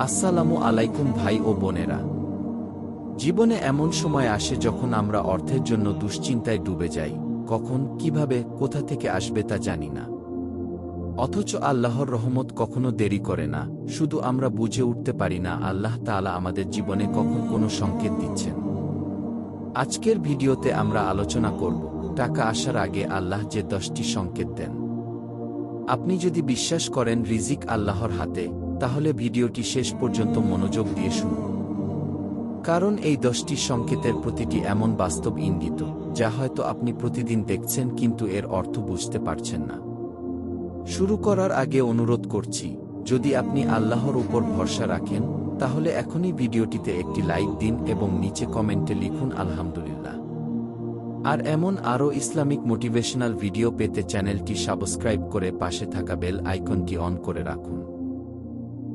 আসসালামু আলাইকুম ভাই ও বোনেরা। জীবনে এমন সময় আসে যখন আমরা অর্থের জন্য দুশ্চিন্তায় ডুবে যাই। কখন, কীভাবে, কোথা থেকে আসবে তা জানি না। অথচ আল্লাহর রহমত কখনো দেরি করে না। শুধু আমরা বুঝে উঠতে পারি না আল্লাহ তাআলা আমাদের জীবনে কখন কোনো সংকেত দিচ্ছেন। আজকের ভিডিওতে আমরা আলোচনা করব, টাকা আসার আগে আল্লাহ যে দশটি সংকেত দেন। আপনি যদি বিশ্বাস করেন রিজিক আল্লাহর হাতে তাহলে ভিডিওটি শেষ পর্যন্ত মনোযোগ দিয়ে শুনুন। কারণ এই দশটি সংকেতের প্রতিটি এমন বাস্তব ইঙ্গিত, যা হয়তো আপনি প্রতিদিন দেখছেন কিন্তু এর অর্থ বুঝতে পারছেন না। শুরু করার আগে অনুরোধ করছি, যদি আপনি আল্লাহর উপর ভরসা রাখেন, তাহলে এখনই ভিডিওটিতে একটি লাইক দিন এবং নিচে কমেন্টে লিখুন, আলহামদুলিল্লাহ। আর এমন আরও ইসলামিক মোটিভেশনাল ভিডিও পেতে চ্যানেলটি সাবস্ক্রাইব করে পাশে থাকা বেল আইকনটি অন করে রাখুন।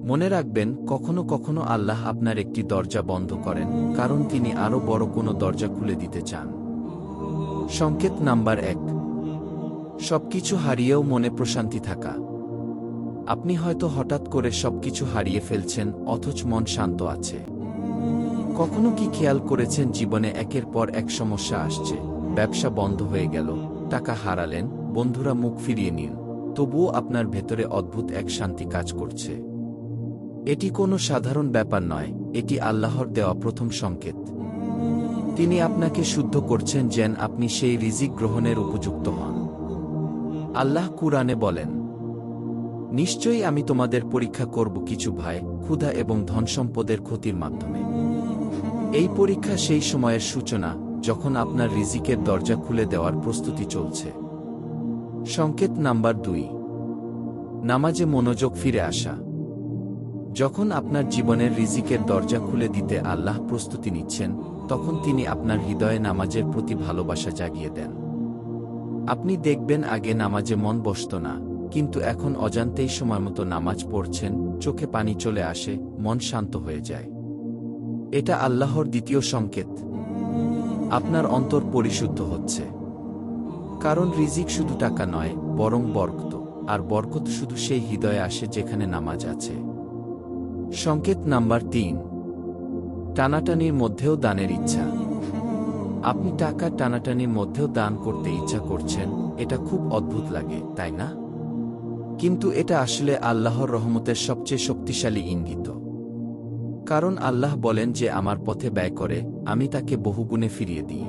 মনে রাখবেন, কখনো কখনো আল্লাহ আপনার একটি দরজা বন্ধ করেন, কারণ তিনি আরও বড় কোনো দরজা খুলে দিতে চান। সংকেত নাম্বার এক। সবকিছু হারিয়েও মনে প্রশান্তি থাকা। আপনি হয়তো হঠাৎ করে সবকিছু হারিয়ে ফেলছেন, অথচ মন শান্ত আছে। কখনো কি খেয়াল করেছেন, জীবনে একের পর এক সমস্যা আসছে, ব্যবসা বন্ধ হয়ে গেল, টাকা হারালেন, বন্ধুরা মুখ ফিরিয়ে নিন, তবুও আপনার ভেতরে অদ্ভুত এক শান্তি কাজ করছে। এটি কোনো সাধারণ ব্যাপার নয়, এটি আল্লাহর দেওয়া প্রথম সংকেত। তিনি আপনাকে শুদ্ধ করছেন যেন আপনি সেই রিজিক গ্রহণের উপযুক্ত হন। আল্লাহ কুরআনে বলেন, নিশ্চয়ই আমি তোমাদের পরীক্ষা করব কিছু ভাই, ক্ষুধা এবং ধনসম্পদের ক্ষতির মাধ্যমে। এই পরীক্ষা সেই সময়ের সূচনা, যখন আপনার রিজিকের দরজা খুলে দেওয়ার প্রস্তুতি চলছে। সংকেত নাম্বার দুই, নামাজে মনোযোগ ফিরে আসা। যখন আপনার জীবনের রিজিকের দরজা খুলে দিতে আল্লাহ প্রস্তুতি নিচ্ছেন, তখন তিনি আপনার হৃদয়ে নামাজের প্রতি ভালোবাসা জাগিয়ে দেন। আপনি দেখবেন আগে নামাজে মন বসত না, কিন্তু এখন অজান্তেই সময়মতো নামাজ পড়ছেন, চোখে পানি চলে আসে, মন শান্ত হয়ে যায়। এটা আল্লাহর দ্বিতীয় সংকেত। আপনার অন্তর পরিশুদ্ধ হচ্ছে। কারণ রিজিক শুধু টাকা নয়, বরং বরকত, আর বরকত শুধু সেই হৃদয়ে আসে যেখানে নামাজ আছে। সংকেত নাম্বার তিন। টানাটানির মধ্যেও দানের ইচ্ছা। আপনি টাকা টানাটানির মধ্যেও দান করতে ইচ্ছা করছেন, এটা খুব অদ্ভুত লাগে, তাই না? কিন্তু এটা আসলে আল্লাহর রহমতের সবচেয়ে শক্তিশালী ইঙ্গিত। কারণ আল্লাহ বলেন যে আমার পথে ব্যয় করে, আমি তাকে বহুগুণে ফিরিয়ে দিই।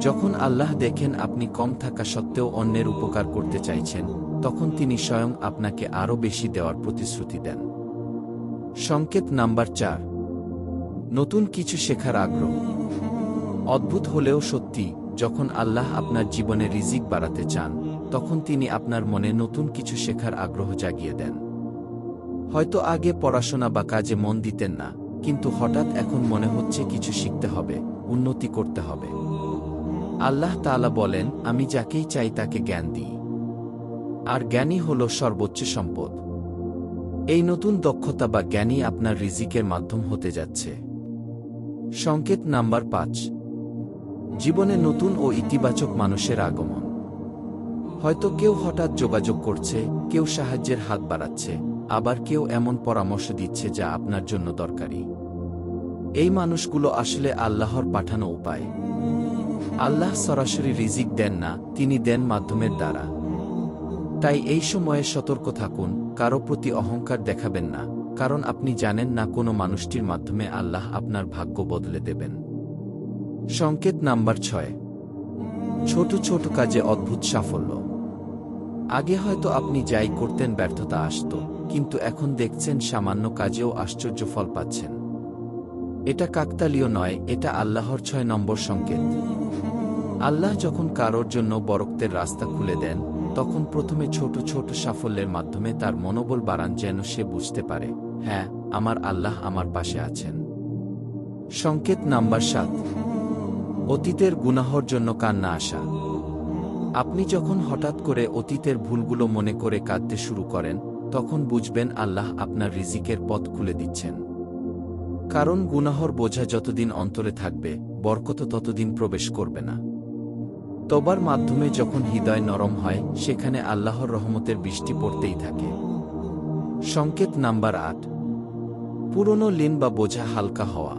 যখন আল্লাহ দেখেন আপনি কম থাকা সত্ত্বেও অন্যের উপকার করতে চাইছেন, তখন তিনি স্বয়ং আপনাকে আরও বেশি দেওয়ার প্রতিশ্রুতি দেন। সংকেত নাম্বার চার। নতুন কিছু শেখার আগ্রহ। অদ্ভুত হলেও সত্যি, যখন আল্লাহ আপনার জীবনে রিজিক বাড়াতে চান, তখন তিনি আপনার মনে নতুন কিছু শেখার আগ্রহ জাগিয়ে দেন। হয়তো আগে পড়াশোনা বা কাজে মন দিতেন না, কিন্তু হঠাৎ এখন মনে হচ্ছে কিছু শিখতে হবে, উন্নতি করতে হবে। আল্লাহ তাআলা বলেন, আমি যাকেই চাই তাকে জ্ঞান দিই। আর জ্ঞানই হল সর্বোচ্চ সম্পদ। এই নতুন দক্ষতা বা জ্ঞানই আপনার রিজিকের মাধ্যম হতে যাচ্ছে। সংকেত নাম্বার পাঁচ। জীবনে নতুন ও ইতিবাচক মানুষের আগমন। হয়তো কেউ হঠাৎ যোগাযোগ করছে, কেউ সাহায্যের হাত বাড়াচ্ছে, আবার কেউ এমন পরামর্শ দিচ্ছে যা আপনার জন্য দরকারি। এই মানুষগুলো আসলে আল্লাহর পাঠানো উপায়। আল্লাহ সরাসরি রিজিক দেন না, তিনি দেন মাধ্যমের দ্বারা। তাই এই সময়ে সতর্ক থাকুন কারও প্রতি অহংকার দেখাবেন না, কারণ আপনি জানেন না কোনো মানুষটির মাধ্যমে আল্লাহ আপনার ভাগ্য বদলে দেবেন। সংকেত নাম্বার ছয়। ছোট ছোট কাজে অদ্ভুত সাফল্য। আগে হয়তো আপনি যাই করতেন ব্যর্থতা আসত, কিন্তু এখন দেখছেন সামান্য কাজেও আশ্চর্য ফল পাচ্ছেন। এটা কাকতালীয় নয়, এটা আল্লাহর ছয় নম্বর সংকেত। আল্লাহ যখন কারোর জন্য বরক্তের রাস্তা খুলে দেন তখন প্রথমে ছোট ছোট সাফল্যের মাধ্যমে তার মনোবল বাড়ান যেন সে বুঝতে পারে হ্যাঁ আমার আল্লাহ আমার পাশে আছেন। সংকেত নাম্বার সাত, অতীতের গুনাহর জন্য কান্না আসা। আপনি যখন হঠাৎ করে অতীতের ভুলগুলো মনে করে কাঁদতে শুরু করেন, তখন বুঝবেন আল্লাহ আপনার রিজিকের পথ খুলে দিচ্ছেন। কারণ গুনাহর বোঝা যতদিন অন্তরে থাকবে, বরকত ততদিন প্রবেশ করবে না। তবার মাধ্যমে যখন হৃদয় নরম হয়, সেখানে আল্লাহর রহমতের বৃষ্টি পড়তেই থাকে। সংকেত নাম্বার আট। পুরনো লিন বা বোঝা হালকা হওয়া।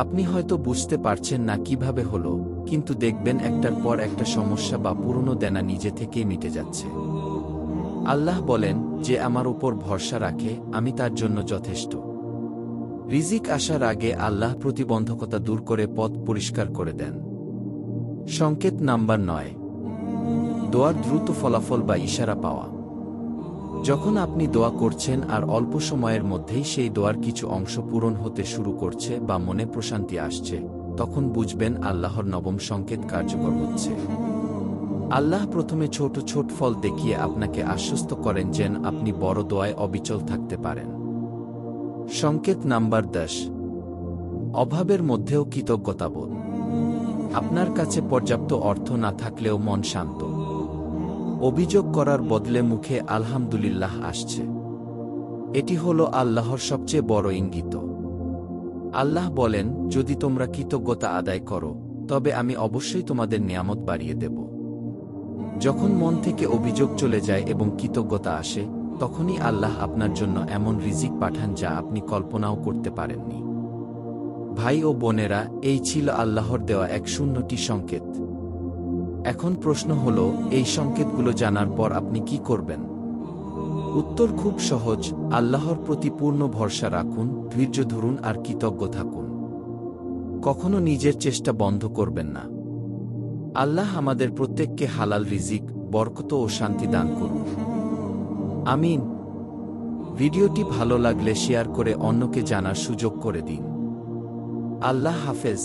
আপনি হয়তো বুঝতে পারছেন না কীভাবে হলো, কিন্তু দেখবেন একটার পর একটা সমস্যা বা পুরনো দেনা নিজে থেকেই মিটে যাচ্ছে। আল্লাহ বলেন, যে আমার উপর ভরসা রাখে, আমি তার জন্য যথেষ্ট। রিজিক আসার আগে আল্লাহ প্রতিবন্ধকতা দূর করে পথ পরিষ্কার করে দেন। সংকেত নাম্বার নয়। দোয়ার দ্রুত ফলাফল বা ইশারা পাওয়া। যখন আপনি দোয়া করছেন আর অল্প সময়ের মধ্যেই সেই দোয়ার কিছু অংশ পূরণ হতে শুরু করছে বা মনে প্রশান্তি আসছে, তখন বুঝবেন আল্লাহর নবম সংকেত কার্যকর হচ্ছে। আল্লাহ প্রথমে ছোট ছোট ফল দেখিয়ে আপনাকে আশ্বস্ত করেন যেন আপনি বড় দোয়ায় অবিচল থাকতে পারেন। সংকেত নাম্বার দশ। অভাবের মধ্যেও কৃতজ্ঞতাবোধ। আপনার কাছে পর্যাপ্ত অর্থ না থাকলেও মন শান্ত। অভিযোগ করার বদলে মুখে আলহামদুলিল্লাহ আসছে। এটি হল আল্লাহর সবচেয়ে বড় ইঙ্গিত। আল্লাহ বলেন, যদি তোমরা কৃতজ্ঞতা আদায় করো, তবে আমি অবশ্যই তোমাদের নিয়ামত বাড়িয়ে দেব। যখন মন থেকে অভিযোগ চলে যায় এবং কৃতজ্ঞতা আসে, তখনই আল্লাহ আপনার জন্য এমন রিজিক পাঠান যা আপনি কল্পনাও করতে পারেননি। ভাই ও বোনেরা, এই ছিল আল্লাহর দেওয়া এক শূন্যটি সংকেত। এখন প্রশ্ন হল, এই সংকেতগুলো জানার পর আপনি কি করবেন? উত্তর খুব সহজ, আল্লাহর প্রতি পূর্ণ ভরসা রাখুন, ধৈর্য ধরুন আর কৃতজ্ঞ থাকুন। কখনো নিজের চেষ্টা বন্ধ করবেন না। আল্লাহ আমাদের প্রত্যেককে হালাল রিজিক, বরকত ও শান্তি দান করুন। আমিন। ভিডিওটি ভালো লাগলে শেয়ার করে অন্যকে জানার সুযোগ করে দিন। আল্লাহ হাফেজ।